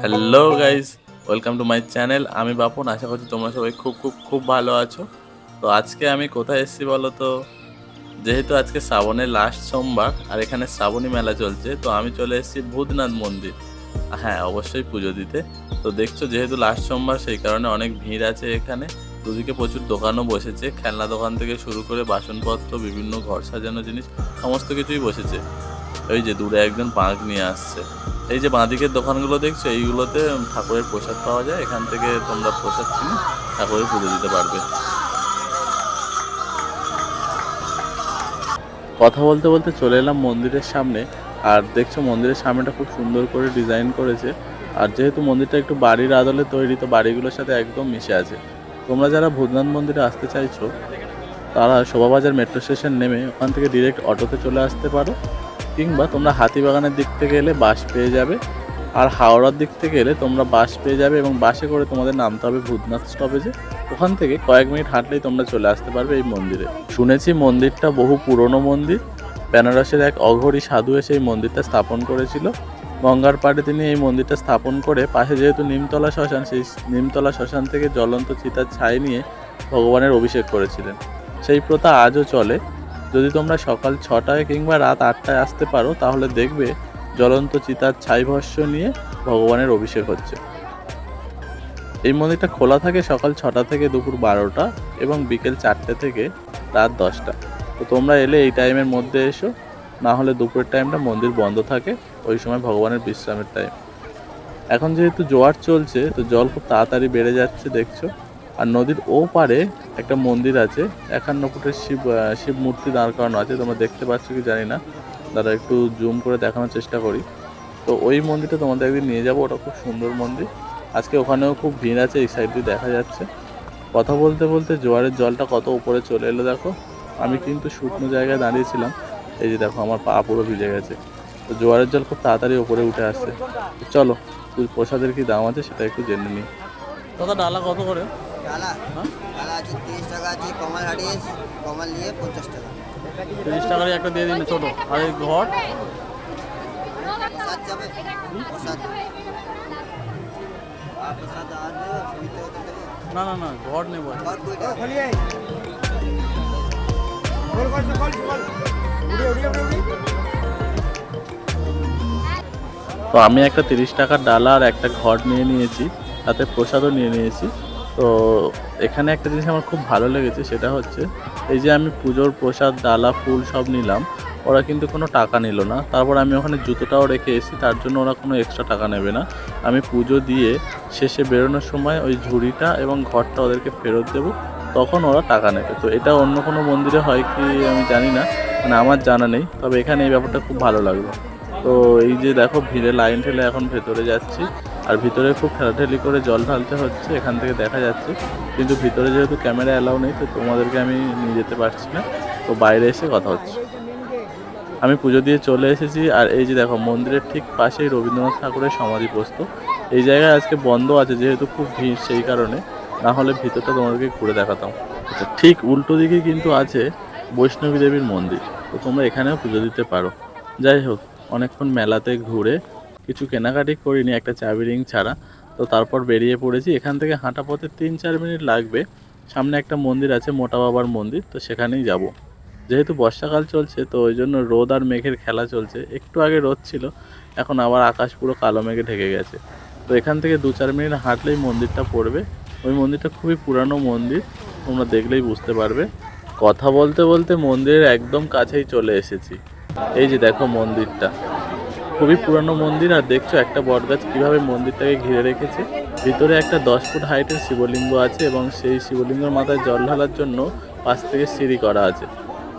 Hello guys welcome to my channel আমি বাপন, আশা করছি তোমরা সবাই খুব খুব খুব ভালো আছো। তো আজকে আমি কোথায় এসেছি বলো তো? যেহেতু আজকে শ্রাবণের লাস্ট সোমবার, আর এখানে শ্রাবণী মেলা চলছে, তো আমি চলে এসেছি ভূতনাথ মন্দির। হ্যাঁ অবশ্যই পুজো দিতে। তো দেখছ, যেহেতু লাস্ট সোমবার, সেই কারণে অনেক ভিড় আছে এখানে। দুদিকে প্রচুর দোকানও বসেছে। খেলনা দোকান থেকে শুরু করে বাসনপত্র, বিভিন্ন ঘর সাজানো জিনিস, সমস্ত কিছুই বসেছে। ওই যে দূরে একজন বাঁক নিয়ে আসছে। এই যে বাঁদিকের দোকানগুলো দেখছ, এইগুলোতে ঠাকুরের প্রসাদ পাওয়া যায়। এখান থেকে তোমরা প্রসাদ কিনে ঠাকুরের পুজো দিতে পারবে। কথা বলতে বলতে চলে এলাম মন্দিরের সামনে। আর দেখছ, মন্দিরের সামনেটা খুব সুন্দর করে ডিজাইন করেছে। আর যেহেতু মন্দিরটা একটু বাড়ির আদলে তৈরি, তো বাড়িগুলোর সাথে একদম মিশে আছে। তোমরা যারা ভূতনাথ মন্দিরে আসতে চাইছো, তারা শোভাবাজার মেট্রো স্টেশন নেমে ওখান থেকে ডিরেক্ট অটোতে চলে আসতে পারো। কিংবা তোমরা হাতিবাগানের দিক থেকে এলে বাস পেয়ে যাবে। আর হাওড়ার দিক থেকে এলে তোমরা বাস পেয়ে যাবে এবং বাসে করে তোমাদের নামতে হবে ভূতনাথ স্টপেজে ওখান থেকে কয়েক মিনিট হাঁটলেই তোমরা চলে আসতে পারবে এই মন্দিরে। শুনেছি মন্দিরটা বহু পুরনো মন্দির। বেনারসের এক অঘরী সাধু এসে এই মন্দিরটা স্থাপন করেছিল। গঙ্গার পাড়ে তিনি এই মন্দিরটা স্থাপন করে পাশে যেহেতু নিমতলা শ্মশান, সেই নিমতলা শ্মশান থেকে জ্বলন্ত চিতার ছাই নিয়ে ভগবানের অভিষেক করেছিলেন। সেই প্রথা আজও চলে। যদি তোমরা সকাল ছটায় কিংবা রাত আটটায় আসতে পারো, তাহলে দেখবে জ্বলন্ত চিতার ছাই ভস্য নিয়ে ভগবানের অভিষেক হচ্ছে। এই মন্দিরটা খোলা থাকে সকাল ছটা থেকে দুপুর বারোটা এবং বিকেল চারটে থেকে রাত দশটা। তো তোমরা এলে এই টাইমের মধ্যে এসো, না হলে দুপুরের টাইমটা মন্দির বন্ধ থাকে, ওই সময় ভগবানের বিশ্রামের টাইম। এখন যেহেতু জোয়ার চলছে, তো জল খুব তাড়াতাড়ি বেড়ে যাচ্ছে, দেখছ? আর নদীর ও পারে একটা মন্দির আছে। একান্ন ফুটের শিব শিব মূর্তি দাঁড় করানো আছে। তোমরা দেখতে পাচ্ছ কি জানি না। দাদা একটু জুম করে দেখানোর চেষ্টা করি। তো ওই মন্দিরটা তোমাদের একদিন নিয়ে যাব। ওটা খুব সুন্দর মন্দির। আজকে ওখানেও খুব ভিড় আছে, এই সাইড দিয়ে দেখা যাচ্ছে। কথা বলতে বলতে জোয়ারের জলটা কত উপরে চলে এলো দেখো। আমি কিন্তু শুকনো জায়গায় দাঁড়িয়েছিলাম। এই যে দেখো, আমার পা পুরো ভিজে গেছে। তো জোয়ারের জল খুব তাড়াতাড়ি ওপরে উঠে আসছে। চলো, প্রসাদের কি দাম আছে সেটা একটু জেনে নিই। দাদা, ডালা কত করে? ডালা হ্যাঁ? ডালা আছে তিরিশ টাকা আছে কমাল হাড়ি কমাল নিয়ে পঞ্চাশ টাকা। তিরিশ টাকারই একটা দিয়ে দিন ছোটো আর এই প্রসাদ যাবে প্রসাদ। আর প্রসাদ না না না ঘর নেব ঘর কুড়ি টাকা তো আমি একটা তিরিশ টাকার ডালা আর একটা ঘর নিয়ে নিয়েছি তাতে প্রসাদও নিয়ে নিয়েছি। তো এখানে একটা জিনিস আমার খুব ভালো লেগেছে, সেটা হচ্ছে এই যে আমি পুজোর প্রসাদ, ডালা, ফুল সব নিলাম, ওরা কিন্তু কোনো টাকা নিল না। তারপর আমি ওখানে জুতোটাও রেখে এসেছি, তার জন্য ওরা কোনো এক্সট্রা টাকা নেবে না। আমি পুজো দিয়ে শেষে বেরোনোর সময় ওই ঝুড়িটা এবং ঘরটা ওদেরকে ফেরত দেবো, তখন ওরা টাকা নেবে। তো এটা অন্য কোনো মন্দিরে হয় কি আমি জানি না মানে আমার জানা নেই, তবে এখানে এই ব্যাপারটা খুব ভালো লাগল। তো এই যে দেখো, ভিড়ে লাইন ঠেলে এখন ভেতরে যাচ্ছি। আর ভিতরে খুব ঠেলাঠেলি করে জল ঢালতে হচ্ছে, এখান থেকে দেখা যাচ্ছে। কিন্তু ভিতরে যেহেতু ক্যামেরা অ্যালাউ নেই, তো তোমাদেরকে আমি নিয়ে যেতে পারছি না। তো বাইরে এসে কথা হচ্ছে। আমি পুজো দিয়ে চলে এসেছি, আর এই যে দেখো, মন্দিরের ঠিক পাশেই রবীন্দ্রনাথ ঠাকুরের সমাধি পোস্ত এই জায়গায় আজকে বন্ধ আছে, যেহেতু খুব ভিড় সেই কারণে। না হলে ভিতরটা তোমাদেরকে ঘুরে দেখাতাম। আচ্ছা ঠিক উল্টো দিকে কিন্তু আছে বৈষ্ণবী দেবীর মন্দির। তো তোমরা এখানেও পুজো দিতে পারো। যাই হোক, অনেকক্ষণ মেলাতে ঘুরে কিছু কেনাকাটি করিনি, একটা চাবি রিং ছাড়া। তো তারপর বেরিয়ে পড়েছি। এখান থেকে হাঁটা পথে তিন চার মিনিট লাগবে। সামনে একটা মন্দির আছে, মোটা বাবার মন্দির, তো সেখানেই যাব। যেহেতু বর্ষাকাল চলছে, তো ওই জন্য রোদ আর মেঘের খেলা চলছে। একটু আগে রোদ ছিল, এখন আবার আকাশ পুরো কালো মেঘে ঢেকে গেছে। তো এখান থেকে দু চার মিনিট হাঁটলেই মন্দিরটা পড়বে। ওই মন্দিরটা খুবই পুরানো মন্দির, তোমরা দেখলেই বুঝতে পারবে। কথা বলতে বলতে মন্দিরের একদম কাছেই চলে এসেছি। এই যে দেখো মন্দিরটা। খুবই পুরানো মন্দির, আর দেখছ একটা বটগাছ কীভাবে মন্দিরটাকে ঘিরে রেখেছে। ভিতরে একটা দশ ফুট হাইটের শিবলিঙ্গ আছে এবং সেই শিবলিঙ্গের মাথায় জল ঢালার জন্য পাশ থেকে সিঁড়ি করা আছে।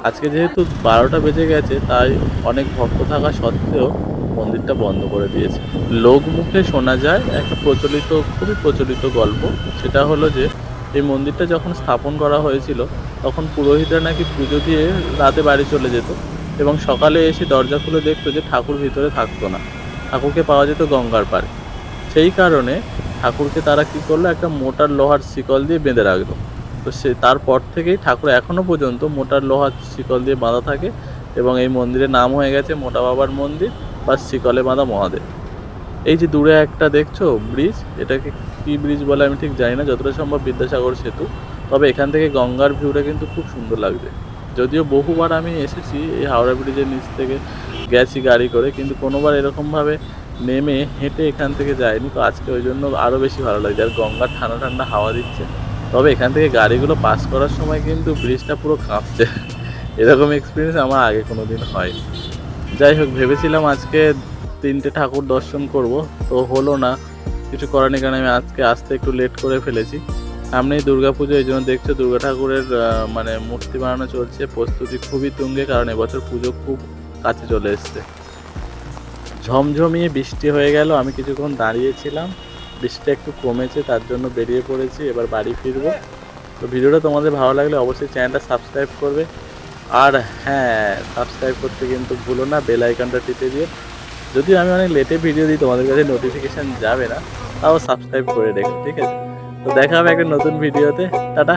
আজকে যেহেতু বারোটা বেজে গেছে, তাই অনেক ভক্ত থাকা সত্ত্বেও মন্দিরটা বন্ধ করে দিয়েছে। লোক মুখে শোনা যায় একটা প্রচলিত, খুবই প্রচলিত গল্প। সেটা হলো যে, এই মন্দিরটা যখন স্থাপন করা হয়েছিল, তখন পুরোহিতরা নাকি পুজো দিয়ে রাতে বাড়ি চলে যেত। এবং সকালে এসে দরজা খুলে দেখতো যে ঠাকুর ভিতরে থাকতো না। ঠাকুরকে পাওয়া যেত গঙ্গার পাড়ে। সেই কারণে ঠাকুরকে তারা কি করল, একটা মোটার লোহার শিকল দিয়ে বেঁধে রাখল। তো সে, তারপর থেকেই ঠাকুর এখনও পর্যন্ত মোটার লোহার শিকল দিয়ে বাঁধা থাকে এবং এই মন্দিরের নাম হয়ে গেছে মোটা বাবার মন্দির বা শিকলে বাঁধা মহাদেব। এই যে দূরে একটা দেখছ ব্রিজ, এটাকে কি ব্রিজ বলে আমি ঠিক জানি না, যতটা সম্ভব বিদ্যাসাগর সেতু। তবে এখান থেকে গঙ্গার ভিউটা কিন্তু খুব সুন্দর লাগবে। যদিও বহুবার আমি এসেছি এই হাওড়া ব্রিজের নিচ থেকে গেছি গাড়ি করে, কিন্তু কোনোবার এরকমভাবে নেমে হেঁটে এখান থেকে যায়নি তো আজকে ওই জন্য আরও বেশি ভালো লাগছে। আর গঙ্গার ঠান্ডা ঠান্ডা হাওয়া দিচ্ছে। তবে এখান থেকে গাড়িগুলো পাস করার সময় কিন্তু ব্রিজটা পুরো কাঁপছে। এরকম এক্সপিরিয়েন্স আমার আগে কোনো দিন হয়নি। যাই হোক, ভেবেছিলাম আজকে তিনটে ঠাকুর দর্শন করব, তো হলো না। কিছু করার নেই, কারণ আমি আজকে আসতে একটু লেট করে ফেলেছি। দুর্গা পুজো, এই জন্য দেখছ দুর্গা ঠাকুরের মানে মূর্তি বানানো চলছে। প্রস্তুতি খুবই তুঙ্গে, কারণ এবছর পুজো খুব কাছে চলে এসছে। ঝমঝমিয়ে বৃষ্টি হয়ে গেল, আমি কিছুক্ষণ দাঁড়িয়েছিলাম। বৃষ্টিটা একটু কমেছে, তার জন্য বেরিয়ে পড়েছি, এবার বাড়ি ফিরবো। তো ভিডিওটা তোমাদের ভালো লাগলে অবশ্যই চ্যানেলটা সাবস্ক্রাইব করবে। আর হ্যাঁ সাবস্ক্রাইব করতে কিন্তু ভুলো না, বেল আইকনটা টিপে দিয়ে যদি আমি অনেক লেটে ভিডিও দিই, তোমাদের কাছে নোটিফিকেশান যাবে না, তাও সাবস্ক্রাইব করে রেখো, ঠিক আছে? তো দেখা হবে একটা নতুন ভিডিওতে। টাটা।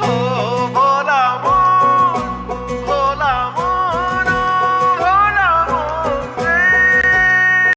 Oh